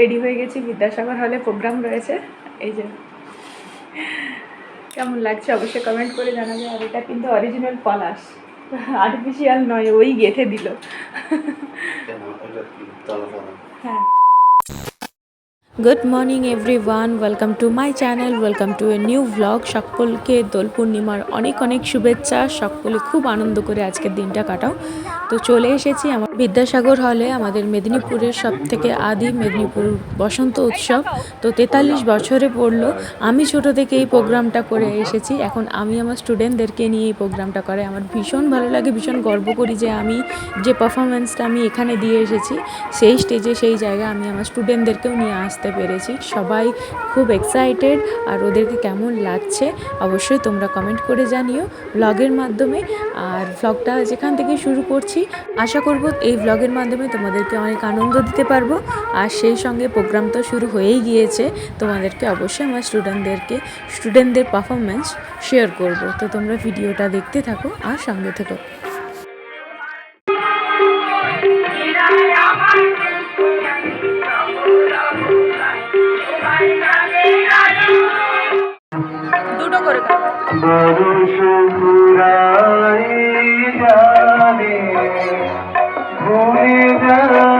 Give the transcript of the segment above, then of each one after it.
Ready হয়ে গেছি। বিদ্যাসাগর হলে প্রোগ্রাম রয়েছে। এই যে, কেমন লাগছে অবশ্যই কমেন্ট করে জানাবে। আর এটা কিন্তু অরিজিনাল পলাশ। আর্টিফিশিয়াল নয়, ওই গেঁথে দিল। Good morning everyone welcome to my channel welcome to a new vlog সকলকে দোল পূর্ণিমার অনেক অনেক শুভেচ্ছা। সকলে খুব আনন্দ করে আজকের দিনটা কাটাও। তো চলে এসেছি আমার বিদ্যাসাগর হলে আমাদের মেদিনীপুরের সব থেকে আদি মেদিনীপুর বসন্ত উৎসব। তো তেতাল্লিশ বছরে পড়ল। আমি ছোট থেকে এই প্রোগ্রামটা করে এসেছি। এখন আমি আমার স্টুডেন্টদেরকে নিয়ে এই প্রোগ্রামটা করে। আমার ভীষণ ভালো লাগে, ভীষণ গর্ব করি যে আমি যে পারফরমেন্সটা আমি এখানে দিয়ে এসেছি, সেই স্টেজে, সেই জায়গায় আমি আমার স্টুডেন্টদেরকেও নিয়ে আসতে পেরেছি। সবাই খুব এক্সাইটেড আর ওদেরকে কেমন লাগছে অবশ্যই তোমরা কমেন্ট করে জানিও। ব্লগের মাধ্যমে। আর ব্লগটা যেখান থেকে শুরু করছি, আশা করব এই ব্লগের মাধ্যমে তোমাদেরকে অনেক আনন্দ দিতে পারব। আর সেই সঙ্গে প্রোগ্রাম তো শুরু হয়েই গিয়েছে। তোমাদেরকে অবশ্যই আমার স্টুডেন্টদেরকে স্টুডেন্টদের পারফরমেন্স শেয়ার করব। তো তোমরা ভিডিওটা দেখতে থাকো আর সঙ্গে থেকো। দুটো করে বরুষুরাই যাবে ভুলে যাবি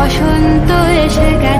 বসন্ত এসে গেছে।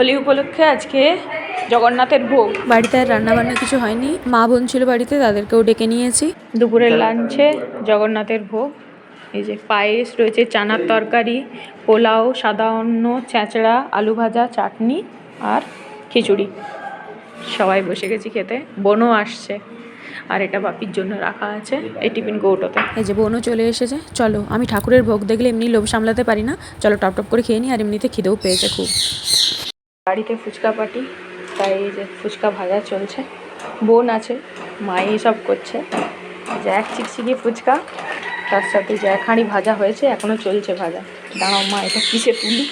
হোলি উপলক্ষে আজকে জগন্নাথের ভোগ। বাড়িতে আর রান্নাবান্না কিছু হয়নি। মা বোন ছিল বাড়িতে তাদেরকেও ডেকে নিয়েছি। দুপুরের লাঞ্চে জগন্নাথের ভোগ। এই যে পায়েস রয়েছে চানার তরকারি পোলাও সাদা অন্ন ছেঁচড়া আলু ভাজা চাটনি আর খিচুড়ি। সবাই বসে গেছি খেতে। বোনও আসছে। আর এটা বাপির জন্য রাখা আছে এই টিফিন কৌটোতে। এই যে বোনও চলে এসেছে। চলো আমি ঠাকুরের ভোগ দেখলে এমনি লোভ সামলাতে পারি না। চলো টপ টপ করে খেয়ে নিই আর এমনিতে খিদেও পেয়েছে খুব। বাড়িতে ফুচকা পাটি তাই এই যে ফুচকা ভাজা চলছে। বোন আছে মা সব করছে। জ্যাক চিকচিকি ফুচকা, তার সাথে জ্যাক হাঁড়ি ভাজা হয়েছে এখনও চলছে ভাজা। দাঁড়াও মা, এটা কিসে তুলি?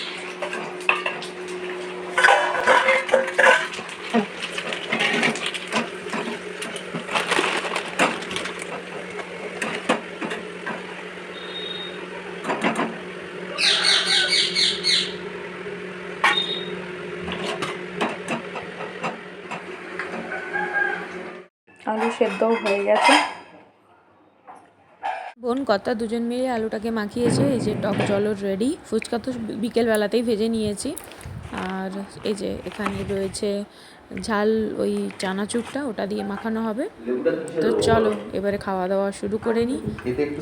আলু সেদ্ধও হয়ে গেছে। বোন কর্তা দুজন মিলে আলুটাকে মাখিয়েছে এই যে টক জলর রেডি ফুচকা তো বিকেলবেলাতেই ভেজে নিয়েছি। আর এই যে এখানে রয়েছে ঝাল ওই চানাচুরটা ওটা দিয়ে মাখানো হবে। তো চলো এবারে খাওয়া দাওয়া শুরু করে নিই।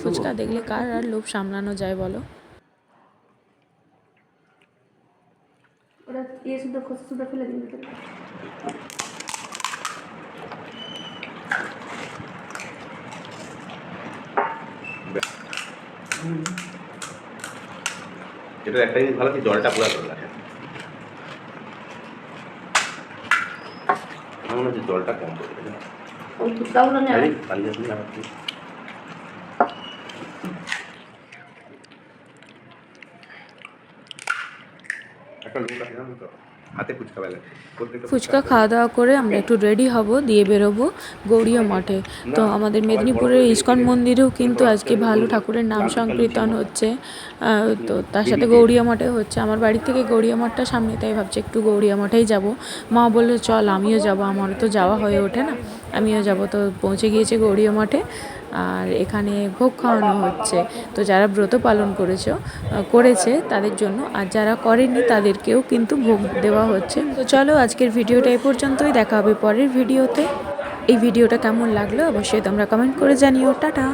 ফুচকা দেখলে কার আর লোভ সামলানো যায় বলো? ওরা ইয়ে শুদ্ধ খোসা শুদ্ধ ফেলে দিন। এটা একটা জিনিস ভালো কি জলটা পুরো জল রাখে আমার মনে হচ্ছে জলটা কম পড়বে না একটা লোক আছে তো? হাতে ফুচকা বেলা। ফুচকা খাওয়া দাওয়া করে আমরা একটু রেডি হব দিয়ে বেরোবো গৌরীয় মঠে। তো আমাদের মেদিনীপুরের ইস্কন মন্দিরেও কিন্তু আজকে ভালো ঠাকুরের নাম সংকীর্তন হচ্ছে। তো তার সাথে গৌরীয় মঠে হচ্ছে। আমার বাড়ি থেকে গৌরীয় মঠটা সামনে তাই ভাবছি একটু গৌরীয় মঠেই যাব। মা বলল চল আমিও যাব। আমারও তো যাওয়া হয়ে ওঠে না। আমিও যাব। তো পৌঁছে গিয়েছে গৌরীয় মঠে। আর এখানে ভোগ খাওয়ানো হচ্ছে। তো যারা ব্রত পালন করেছ করেছে তাদের জন্য, আর যারা করেনি তাদেরকেও কিন্তু ভোগ দেওয়া হচ্ছে। তো চলো আজকের ভিডিওটা এ পর্যন্তই, দেখা হবে পরের ভিডিওতে। এই ভিডিওটা কেমন লাগল অবশ্যই তোমরা কমেন্ট করে জানিও। টাটা।